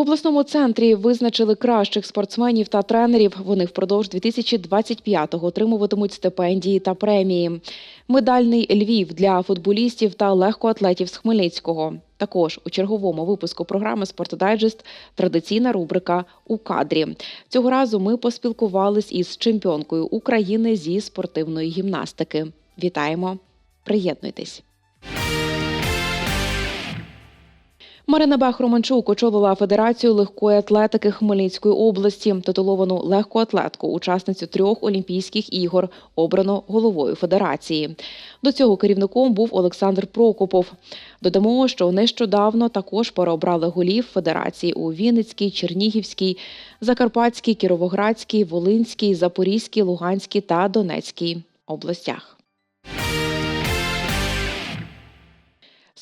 Обласному центрі визначили кращих спортсменів та тренерів. Вони впродовж 2025-го отримуватимуть стипендії та премії. Медальний Львів для футболістів та легкоатлетів з Хмельницького. Також у черговому випуску програми «Спортдайджест» традиційна рубрика у кадрі. Цього разу ми поспілкувались із чемпіонкою України зі спортивної гімнастики. Вітаємо! Приєднуйтесь! Марина Бах-Романчук очолила Федерацію легкої атлетики Хмельницької області. Титуловану легкоатлетку, учасницю трьох Олімпійських ігор, обрано головою федерації. До цього керівником був Олександр Прокопов. Додамо, що нещодавно також переобрали голів федерації у Вінницькій, Чернігівській, Закарпатській, Кіровоградській, Волинській, Запорізькій, Луганській та Донецькій областях.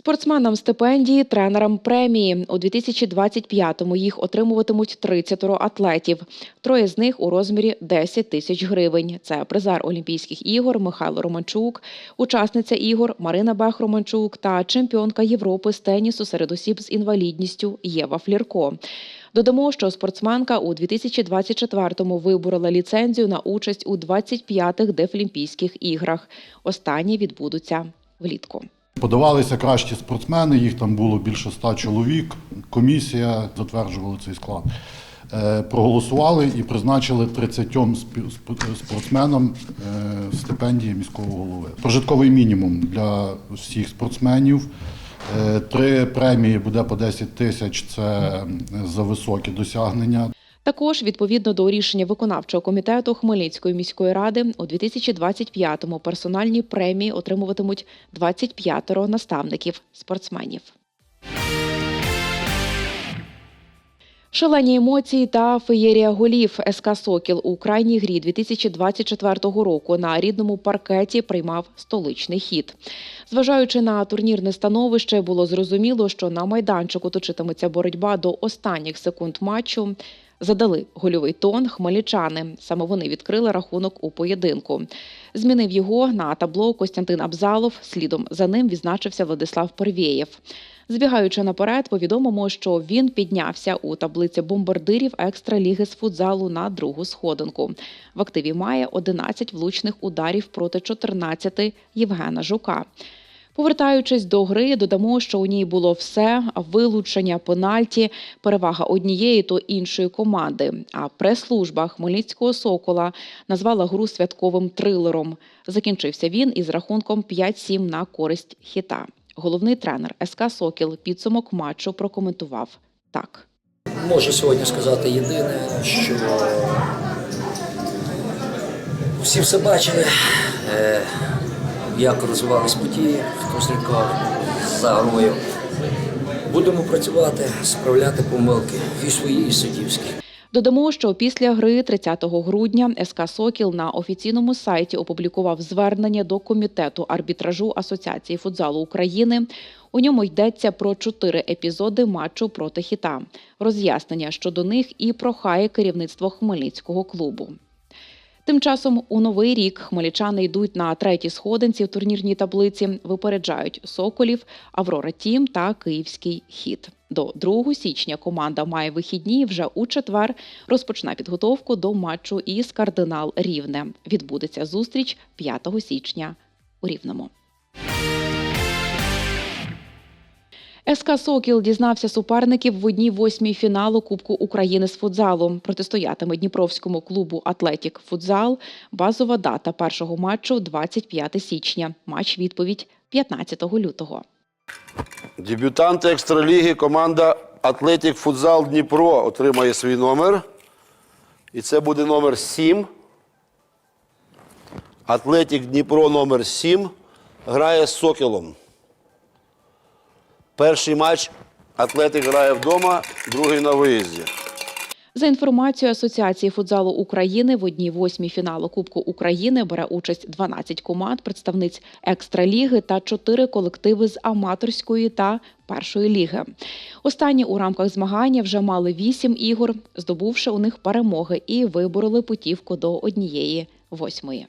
Спортсменам стипендії, тренерам премії. У 2025-му їх отримуватимуть 30 атлетів. Троє з них у розмірі 10 тисяч гривень. Це призер Олімпійських ігор Михайло Романчук, учасниця ігор Марина Бах-Романчук та чемпіонка Європи з тенісу серед осіб з інвалідністю Єва Флірко. Додамо, що спортсменка у 2024-му виборола ліцензію на участь у 25-х Дефлімпійських іграх. Останні відбудуться влітку. Подавалися кращі спортсмени, їх там було більше ста чоловік. Комісія затверджувала цей склад. Е, Проголосували і призначили 30 спі- спортсменам е, стипендії міського голови. Прожитковий мінімум для всіх спортсменів. Е, Три премії буде по 10 тисяч. Це за високі досягнення. Також, відповідно до рішення виконавчого комітету Хмельницької міської ради, у 2025-му персональні премії отримуватимуть 25 наставників спортсменів. Шалені емоції та феєрія голів СК Сокіл у крайній грі 2024 року на рідному паркеті приймав столичний хід. Зважаючи на турнірне становище, було зрозуміло, що на майданчику точитиметься боротьба до останніх секунд матчу. Задали гольовий тон хмельничани. Саме вони відкрили рахунок у поєдинку. Змінив його на табло Костянтин Абзалов. Слідом за ним відзначився Владислав Порвєєв. Збігаючи наперед, повідомимо, що він піднявся у таблиці бомбардирів екстраліги з футзалу на другу сходинку. В активі має 11 влучних ударів проти 14 Євгена Жука. Повертаючись до гри, додамо, що у ній було все: вилучення, пенальті, перевага однієї то іншої команди. А прес-служба Хмельницького Сокола назвала гру святковим трилером. Закінчився він із рахунком 5-7 на користь хіта. Головний тренер СК Сокіл підсумок матчу прокоментував так. Можу сьогодні сказати єдине, що всі все бачили, е, як розвивались події, хто слідкував за грою. Будемо працювати, справляти помилки і свої, і суддівські. Додамо, що після гри 30 грудня СК Сокіл на офіційному сайті опублікував звернення до комітету арбітражу Асоціації футзалу України. У ньому йдеться про чотири епізоди матчу проти хіта, роз'яснення щодо них і прохає керівництво Хмельницького клубу. Тим часом у новий рік хмельничани йдуть на третій сходинці в турнірній таблиці, випереджають Соколів, Аврора Тім та Київський хід. До 2 січня команда має вихідні. Вже у четвер розпочне підготовку до матчу із кардинал Рівне. Відбудеться зустріч 5 січня у Рівному. СК Сокіл дізнався суперників в одній восьмій фіналу Кубку України з футзалу. Протистоятиме Дніпровському клубу Атлетік Футзал. Базова дата першого матчу 25 січня. Матч відповідь 15 лютого. Дебютанти екстраліги команда Атлетік Футзал Дніпро отримає свій номер. І це буде номер 7. Атлетік Дніпро номер 7 грає з Сокілом. Перший матч Атлетик грає вдома, другий на виїзді. За інформацією Асоціації футзалу України, в одній восьмій фіналу Кубку України бере участь 12 команд, представниць екстраліги та 4 колективи з аматорської та першої ліги. Останні у рамках змагання вже мали 8 ігор, здобувши у них перемоги і вибороли путівку до однієї восьмої.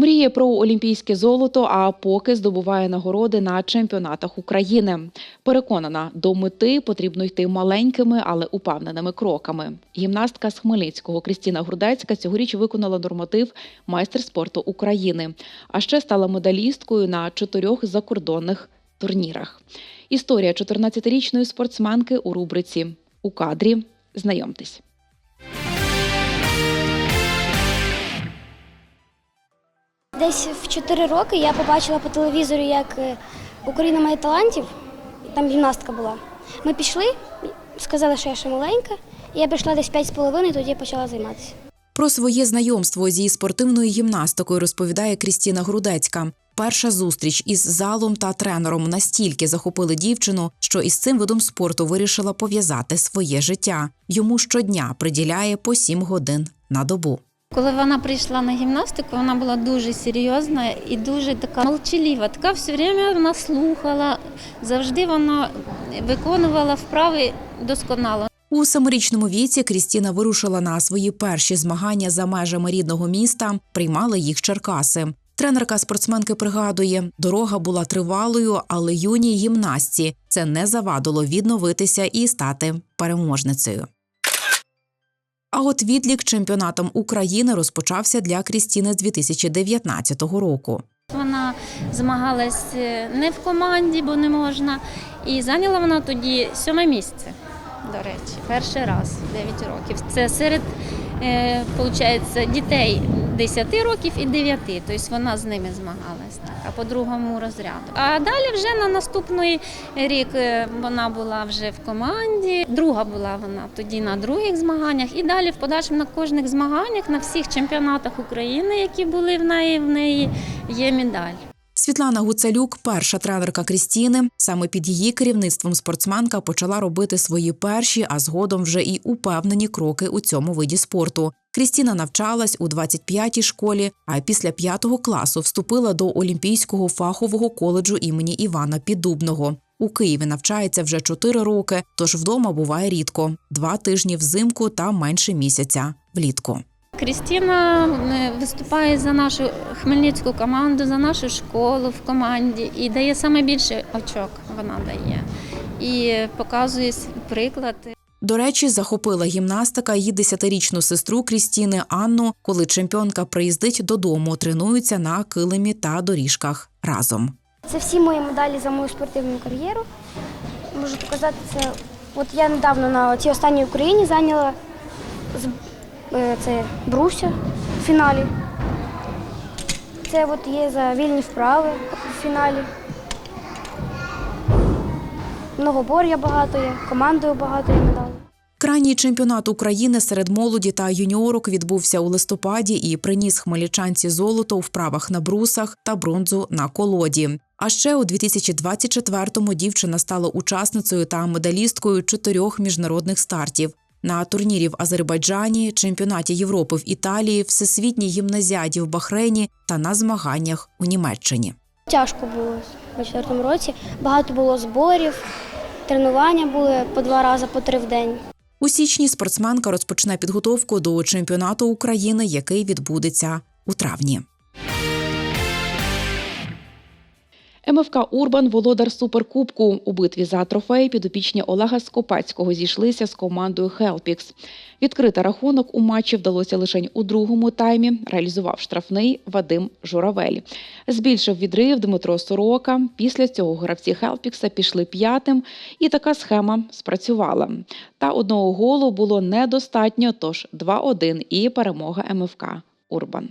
Мріє про олімпійське золото, а поки здобуває нагороди на чемпіонатах України. Переконана, до мети потрібно йти маленькими, але упевненими кроками. Гімнастка з Хмельницького Крістіна Грудецька цьогоріч виконала норматив майстер спорту України, а ще стала медалісткою на чотирьох закордонних турнірах. Історія 14-річної спортсменки у рубриці у кадрі. Знайомтесь. Десь в 4 роки я побачила по телевізору, як е, Україна має талантів, там гімнастка була. Ми пішли, сказали, що я ще маленька, і я прийшла десь 5,5, тоді почала займатися. Про своє знайомство зі спортивною гімнастикою розповідає Крістіна Грудецька. Перша зустріч із залом та тренером настільки захопили дівчину, що із цим видом спорту вирішила пов'язати своє життя. Йому щодня приділяє по сім годин на добу. Коли вона прийшла на гімнастику, вона була дуже серйозна і дуже така молчаліва. Така все время вона слухала, завжди вона виконувала вправи досконало. У семирічному віці Крістіна вирушила на свої перші змагання за межами рідного міста, приймали їх Черкаси. Тренерка спортсменки пригадує, дорога була тривалою, але юній гімнастці це не завадило відновитися і стати переможницею. А от відлік чемпіонатом України розпочався для Крістіни з 2019 року. Вона змагалась е, не в команді, бо не можна. І зайняла вона тоді сьоме місце. До речі, перший раз 9 років. Це серед получається, дітей 10 років і 9. Тобто вона з ними змагалась так, а по другому розряду. А далі вже на наступний рік е, вона була вже в команді. Друга була вона тоді на других змаганнях. І далі в подальшому на кожних змаганнях, на всіх чемпіонатах України, які були в неї, в неї є медаль. Світлана Гуцалюк, перша тренерка Крістіни. Саме під її керівництвом спортсменка почала робити свої перші, а згодом вже і упевнені кроки у цьому виді спорту. Крістіна навчалась у 25-й школі, а після п'ятого класу вступила до Олімпійського фахового коледжу імені Івана Піддубного. У Києві навчається вже 4 роки, тож вдома буває рідко: два тижні взимку та менше місяця влітку. Крістіна е, виступає за нашу хмельницьку команду, за нашу школу в команді і дає саме більше очок. Вона дає і показує приклад. До речі, захопила гімнастика її десятирічну сестру Крістіни Анну, коли чемпіонка приїздить додому, тренуються на килимі та доріжках разом. Це всі мої медалі за мою спортивну кар'єру. Можу показати це. От я недавно на цій останній Україні зайняла з- це бруся в фіналі. Це от є за вільні вправи в фіналі. Многобор я багато є, командою багато є медалей. Крайній чемпіонат України серед молоді та юніорок відбувся у листопаді і приніс хмельничанці золото у вправах на брусах та бронзу на колоді. А ще у 2024-му дівчина стала учасницею та медалісткою чотирьох міжнародних стартів. На турнірі в Азербайджані, чемпіонаті Європи в Італії, всесвітній гімназіаді в Бахрейні та на змаганнях у Німеччині. Тяжко було у четвертому році. Багато було зборів, тренування були по два рази, по три в день. У січні спортсменка розпочне підготовку до чемпіонату України, який відбудеться у травні. МФК Урбан володар суперкубку. У битві за трофей підопічні Олега Скопецького зійшлися з командою Хелпікс. Відкрити рахунок у матчі вдалося лише у другому таймі. Реалізував штрафний Вадим Журавель. Збільшив відрив Дмитро Сорока. Після цього гравці Хелпікса пішли п'ятим, і така схема спрацювала. Та одного голу було недостатньо, тож 2-1 і перемога МФК Урбан.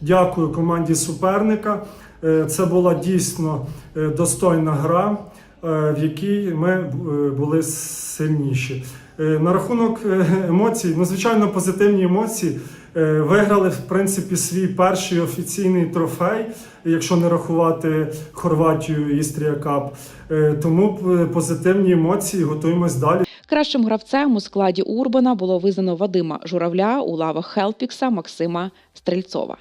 Дякую команді суперника. Е, Це була дійсно е, достойна гра, е, в якій ми були сильніші. На рахунок емоцій, ну звичайно, позитивні емоції. Виграли в принципі свій перший офіційний трофей, якщо не рахувати Хорватію Істрія Кап. Тому позитивні емоції, готуємось далі. Кращим гравцем у складі Урбана було визнано Вадима Журавля у лавах Хелпікса Максима Стрельцова.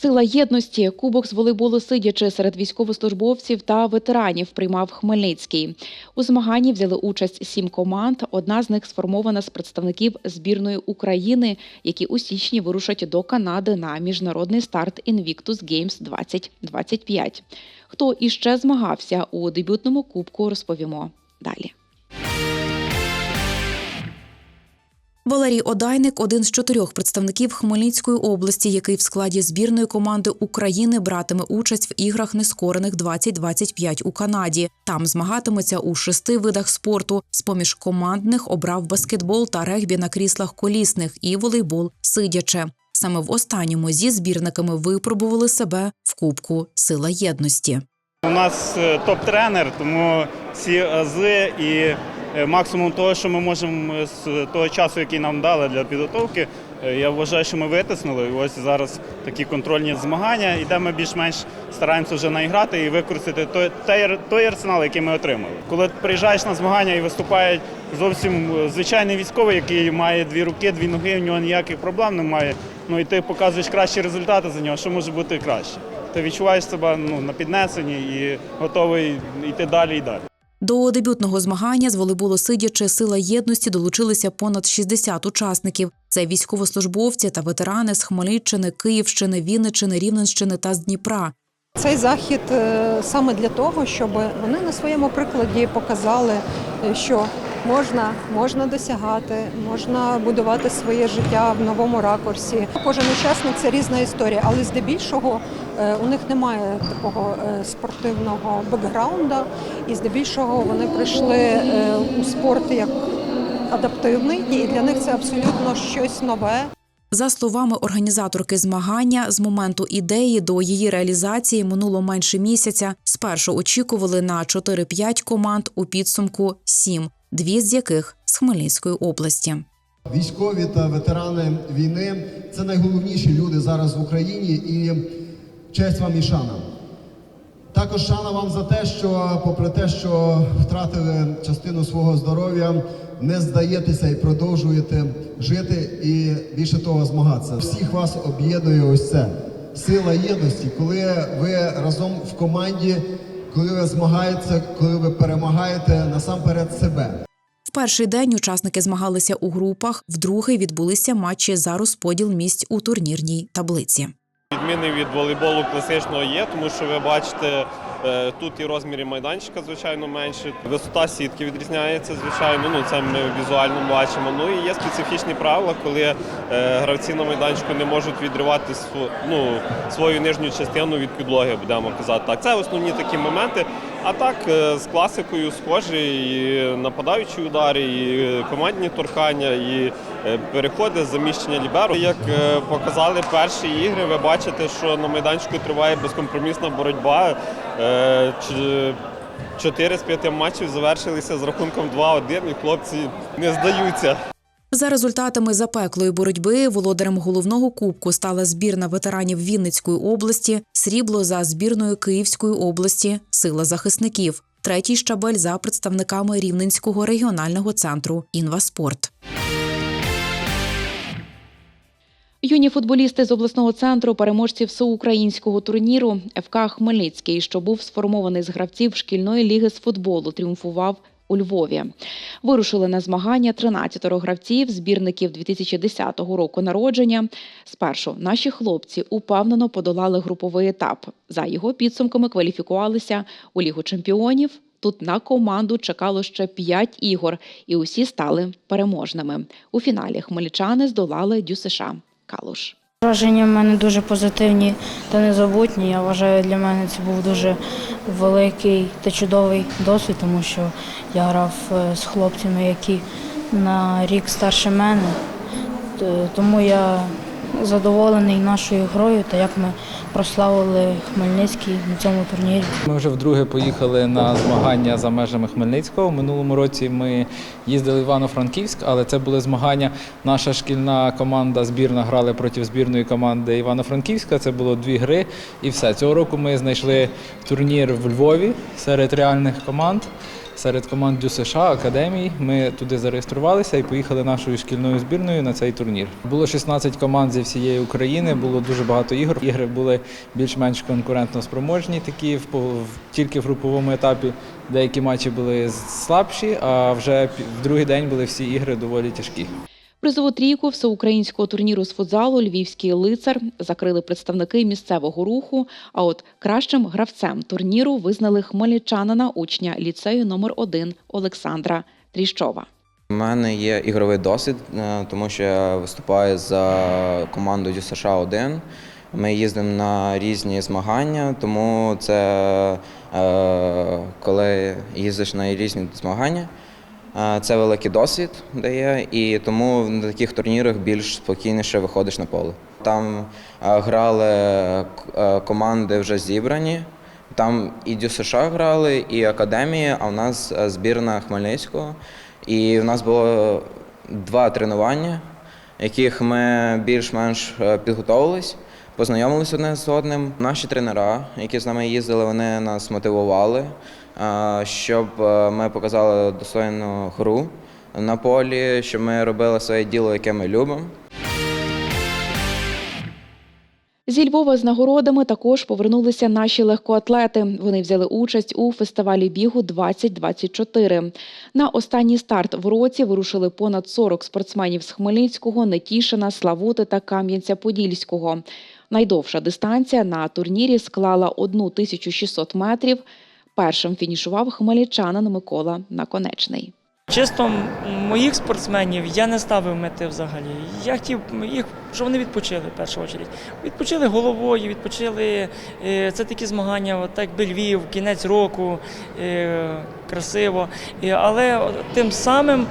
Сила єдності кубок з волейболу сидячи серед військовослужбовців та ветеранів приймав Хмельницький. У змаганні взяли участь сім команд. Одна з них сформована з представників збірної України, які у січні вирушать до Канади на міжнародний старт Invictus Games 2025. Хто іще змагався у дебютному кубку, розповімо далі. Валерій Одайник один з чотирьох представників Хмельницької області, який в складі збірної команди України братиме участь в іграх нескорених 2025 у Канаді. Там змагатиметься у шести видах спорту. З поміж командних обрав баскетбол та регбі на кріслах колісних і волейбол сидяче. Саме в останньому зі збірниками випробували себе в Кубку Сила єдності. У нас е, топ-тренер, тому всі ази і максимум того, що ми можемо е, з того часу, який нам дали для підготовки, е, я вважаю, що ми витиснули. І ось зараз такі контрольні змагання, і де ми більш-менш стараємося вже наіграти і використати той, той, той арсенал, який ми отримали. Коли приїжджаєш на змагання і виступає зовсім е, звичайний військовий, який має дві руки, дві ноги, в нього ніяких проблем немає. Ну і ти показуєш кращі результати за нього, що може бути краще. Ти відчуваєш себе ну, на піднесенні і готовий йти далі і далі. До дебютного змагання з волейболу сидячи сила єдності долучилися понад 60 учасників. Це військовослужбовці та ветерани з Хмельниччини, Київщини, Вінниччини, Рівненщини та з Дніпра. Цей захід е, саме для того, щоб вони на своєму прикладі показали, е, що можна, можна досягати, можна будувати своє життя в новому ракурсі. Кожен учасник це різна історія, але здебільшого е, у них немає такого е, спортивного бекграунда, і здебільшого вони прийшли е, у спорт як адаптивний, і для них це абсолютно щось нове. За словами організаторки змагання, з моменту ідеї до її реалізації минуло менше місяця. Спершу очікували на 4-5 команд у підсумку 7, дві з яких з Хмельницької області. Військові та ветерани війни це найголовніші люди зараз в Україні і честь вам і шана. Також шана вам за те, що, попри те, що втратили частину свого здоров'я, не здаєтеся і продовжуєте жити і більше того змагатися. Всіх вас об'єднує ось це сила єдності, коли ви разом в команді, коли ви змагаєтеся, коли ви перемагаєте насамперед себе. В перший день учасники змагалися у групах, в другий відбулися матчі за розподіл місць у турнірній таблиці. Відміни від волейболу класичного є, тому що ви бачите, тут і розміри майданчика, звичайно, менше. Висота сітки відрізняється, звичайно. Ну це ми візуально бачимо. Ну і є специфічні правила, коли е, гравці на майданчику не можуть відривати ну, свою нижню частину від підлоги, будемо казати. Так, це основні такі моменти. А так е, з класикою схожі і нападаючі удари, і е, командні торкання, і е, переходи, заміщення ліберу. Як е, показали перші ігри, ви бачите, що на майданчику триває безкомпромісна боротьба. Е, Чотири з п'яти матчів завершилися з рахунком 2-1, і хлопці не здаються. За результатами запеклої боротьби володарем головного кубку стала збірна ветеранів Вінницької області, срібло за збірною Київської області, сила захисників, третій щабель за представниками Рівненського регіонального центру Інваспорт. Юні футболісти з обласного центру переможці всеукраїнського турніру ФК Хмельницький, що був сформований з гравців шкільної ліги з футболу, тріумфував у Львові. Вирушили на змагання 13 гравців, збірників 2010 року народження. Спершу наші хлопці упевнено подолали груповий етап. За його підсумками кваліфікувалися у Лігу чемпіонів. Тут на команду чекало ще 5 ігор, і усі стали переможними. У фіналі хмельничани здолали ДЮСШ Калуш. Враження в мене дуже позитивні та незабутні. Я вважаю, для мене це був дуже великий та чудовий досвід, тому що я грав е, з хлопцями, які на рік старше мене. Тому я задоволений нашою грою та як ми прославили Хмельницький на цьому турнірі. Ми вже вдруге поїхали на змагання за межами Хмельницького. Минулому році ми їздили в Івано-Франківськ, але це були змагання. Наша шкільна команда збірна грали проти збірної команди Івано-Франківська. Це було дві гри і все. Цього року ми знайшли турнір в Львові серед реальних команд. Серед команд Дю США, академій. Ми туди зареєструвалися і поїхали нашою шкільною збірною на цей турнір. Було 16 команд зі всієї України, було дуже багато ігор. Ігри були більш-менш конкурентно спроможні, такі в- тільки в груповому етапі. Деякі матчі були слабші, а вже в другий день були всі ігри доволі тяжкі. Призову трійку всеукраїнського турніру з футзалу Львівський лицар закрили представники місцевого руху. А от кращим гравцем турніру визнали хмельничанина учня ліцею номер 1 Олександра Тріщова. У мене є ігровий досвід, е, тому що я виступаю за команду Дю США 1. Ми їздимо на різні змагання, тому це е, коли їздиш на різні змагання, це великий досвід дає, і тому на таких турнірах більш спокійніше виходиш на поле. Там грали команди вже зібрані. Там і Дю США грали, і академії, а в нас збірна Хмельницького. І в нас було два тренування, яких ми більш-менш підготовились, познайомились одне з одним. Наші тренера, які з нами їздили, вони нас мотивували, щоб е, ми показали достойну гру на полі, щоб ми робили своє діло, яке ми любимо. Зі Львова з нагородами також повернулися наші легкоатлети. Вони взяли участь у фестивалі бігу 2024. На останній старт в році вирушили понад 40 спортсменів з Хмельницького, Нетішина, Славути та Кам'янця-Подільського. Найдовша дистанція на турнірі склала 1600 метрів. Першим фінішував хмельничанин Микола Наконечний. Чисто моїх спортсменів я не ставив мети взагалі. Я хотів їх, щоб вони відпочили в першу чергу. Відпочили головою, відпочили. е, Це такі змагання, так би Львів, кінець року, е, красиво. Е, Але тим самим,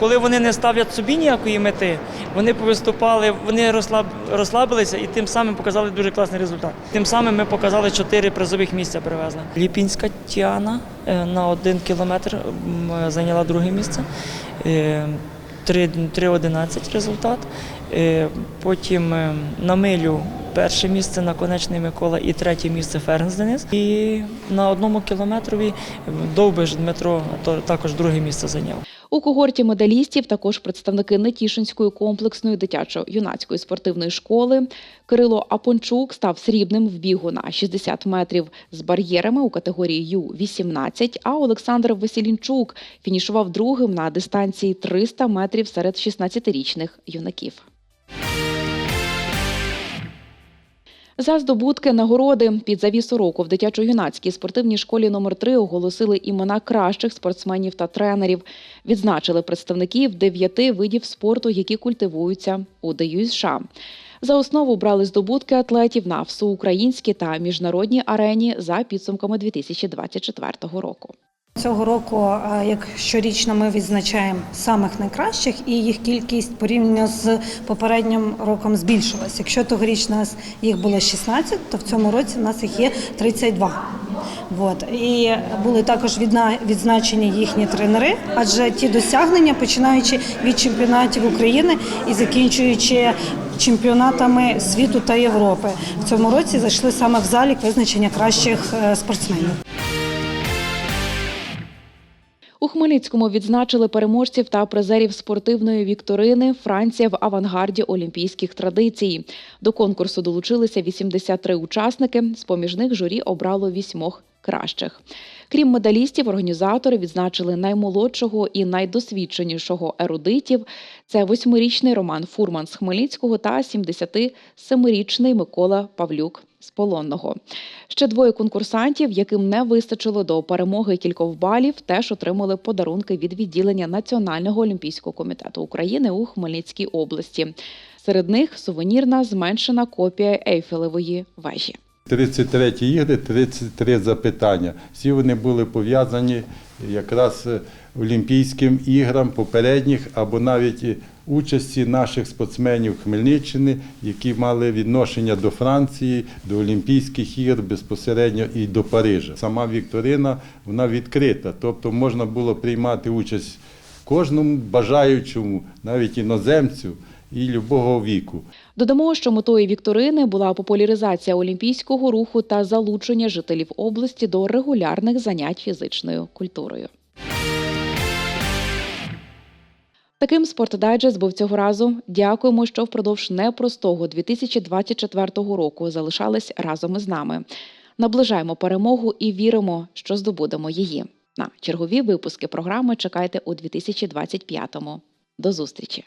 коли вони не ставлять собі ніякої мети, вони повиступали, вони розслаб, розслабилися і тим самим показали дуже класний результат. Тим самим ми показали чотири призових місця привезли. Ліпінська Тіана е, на один кілометр зайняла друге місце. Е, три- 3.11 результат. Е, Потім е, на милю перше місце наконечний Микола і третє місце Ференс Денис. І на одному кілометрові Довбиш Дмитро також друге місце зайняв. У когорті медалістів також представники Нетішинської комплексної дитячо-юнацької спортивної школи. Кирило Апончук став срібним в бігу на 60 метрів з бар'єрами у категорії Ю-18, а Олександр Веселінчук фінішував другим на дистанції 300 метрів серед 16-річних юнаків. За здобутки нагороди під завісу року в дитячо-юнацькій спортивній школі номер 3 оголосили імена кращих спортсменів та тренерів. Відзначили представників дев'яти видів спорту, які культивуються у ДЮСШ. США. За основу брали здобутки атлетів на всеукраїнській та міжнародній арені за підсумками 2024 року. Цього року, е, як щорічно, ми відзначаємо самих найкращих, і їх кількість порівняно з попереднім роком збільшилась. Якщо тогоріч нас їх було 16, то в цьому році в нас їх є 32. От. І були також відзначені їхні тренери, адже ті досягнення, починаючи від чемпіонатів України і закінчуючи чемпіонатами світу та Європи, в цьому році зайшли саме в залік визначення кращих е, спортсменів. У Хмельницькому відзначили переможців та призерів спортивної вікторини Франція в авангарді олімпійських традицій. До конкурсу долучилися 83 учасники. З поміж них журі обрало вісьмох кращих. Крім медалістів, організатори відзначили наймолодшого і найдосвідченішого ерудитів. Це восьмирічний Роман Фурман з Хмельницького та 77-річний Микола Павлюк з Полонного. Ще двоє конкурсантів, яким не вистачило до перемоги кількох балів, теж отримали подарунки від відділення Національного олімпійського комітету України у Хмельницькій області. Серед них сувенірна зменшена копія Ейфелевої вежі. 33 ігри, 33 запитання. Всі вони були пов'язані якраз е, Олімпійським іграм попередніх або навіть участі наших спортсменів Хмельниччини, які мали відношення до Франції, до Олімпійських ігор безпосередньо і до Парижа. Сама Вікторина вона відкрита, тобто можна було приймати участь кожному бажаючому, навіть іноземцю і любого віку. Додамо, що метою вікторини була популяризація олімпійського руху та залучення жителів області до регулярних занять фізичною культурою. Таким спортдайджест був цього разу. Дякуємо, що впродовж непростого 2024 року залишались разом із нами. Наближаємо перемогу і віримо, що здобудемо її. На чергові випуски програми чекайте у 2025-му. До зустрічі!